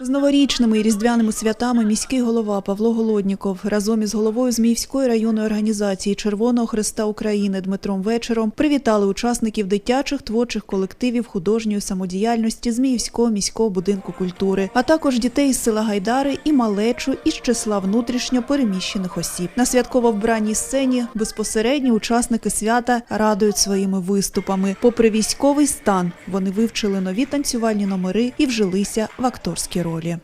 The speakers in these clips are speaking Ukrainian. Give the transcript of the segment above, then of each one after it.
З новорічними і різдвяними святами міський голова Павло Голодніков разом із головою Зміївської районної організації Червоного Хреста України Дмитром Вечером привітали учасників дитячих творчих колективів художньої самодіяльності Зміївського міського будинку культури, а також дітей із села Гайдари і малечу із числа внутрішньо переміщених осіб. На святково вбраній сцені безпосередні учасники свята радують своїми виступами. Попри військовий стан, вони вивчили нові танцювальні номери і вжилися в акторські ролі.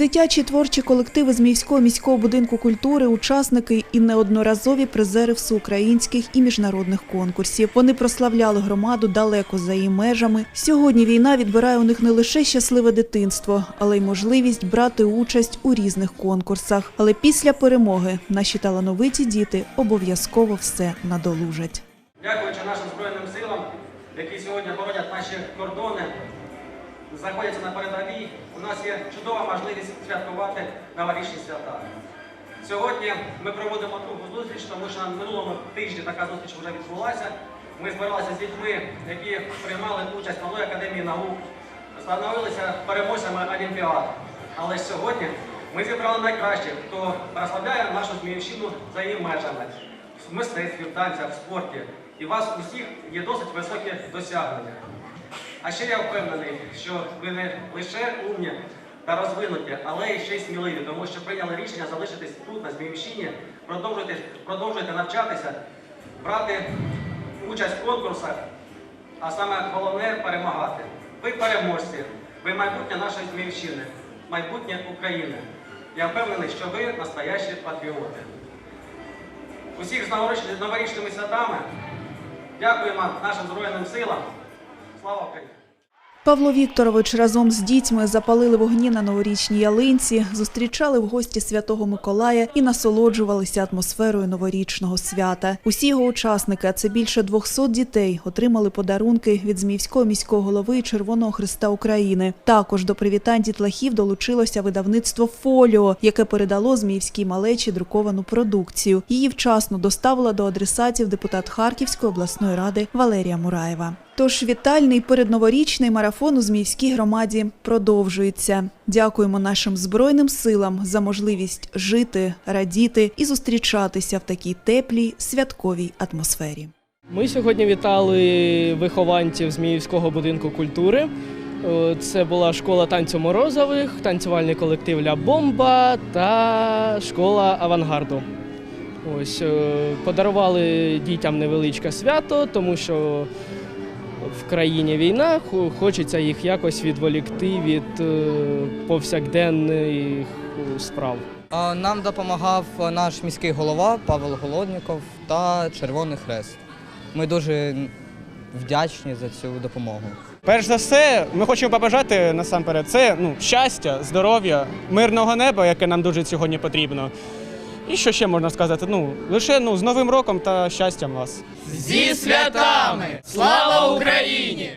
Дитячі творчі колективи з міського міського будинку культури, учасники і неодноразові призери всеукраїнських і міжнародних конкурсів. Вони прославляли громаду далеко за її межами. Сьогодні війна відбирає у них не лише щасливе дитинство, але й можливість брати участь у різних конкурсах. Але після перемоги наші талановиті діти обов'язково все надолужать. Дякуючи нашим Збройним силам, які сьогодні боронять наші кордони, знаходяться на передовій, у нас є чудова можливість святкувати новорічні свята. Сьогодні ми проводимо другу зустріч, тому що на минулому тижні така зустріч вже відбулася. Ми збиралися з дітьми, які приймали участь в Малої академії наук, становилися переможцями Олімпіад. Але сьогодні ми зібрали найкращих, хто прославляє нашу Зміївщину за її межами в мистецтві, в танцях, в спорті. І у вас усіх є досить високі досягнення. А ще я впевнений, що ви не лише умні та розвинуті, але й ще й сміливі, тому що прийняли рішення залишитись тут, на Зміївщині, продовжуйте, продовжуйте навчатися, брати участь в конкурсах, а саме головне перемагати. Ви переможці, ви майбутнє нашої Зміївщини, майбутнє України. Я впевнений, що ви настоящі патріоти. Усіх з новорічними святами. Дякуємо нашим Збройним силам. Слава Україні! Павло Вікторович разом з дітьми запалили вогні на новорічній ялинці, зустрічали в гості святого Миколая і насолоджувалися атмосферою новорічного свята. Усі його учасники, а це більше 200 дітей, отримали подарунки від Зміївського міського голови Червоного Христа України. Також до привітань дітлахів долучилося видавництво Фоліо, яке передало Зміївській малечі друковану продукцію. Її вчасно доставила до адресатів депутат Харківської обласної ради Валерія Мураєва. Тож вітальний передноворічний марафон у Зміївській громаді продовжується. Дякуємо нашим збройним силам за можливість жити, радіти і зустрічатися в такій теплій святковій атмосфері. Ми сьогодні вітали вихованців Зміївського будинку культури. Е, Це була школа танцю Морозових, танцювальний колектив Ля Бомба та школа авангарду. Ось е, подарували дітям невеличке свято, тому що в країні війна, хочеться їх якось відволікти від е, повсякденних е, справ. Нам допомагав наш міський голова Павел Голодніков та Червоний Хрест. Ми дуже вдячні за цю допомогу. Перш за все, ми хочемо побажати насамперед це ну, щастя, здоров'я, мирного неба, яке нам дуже сьогодні потрібно. І що ще можна сказати? Ну, лише ну, з Новим роком та щастям вас. Зі святами! Слава Україні!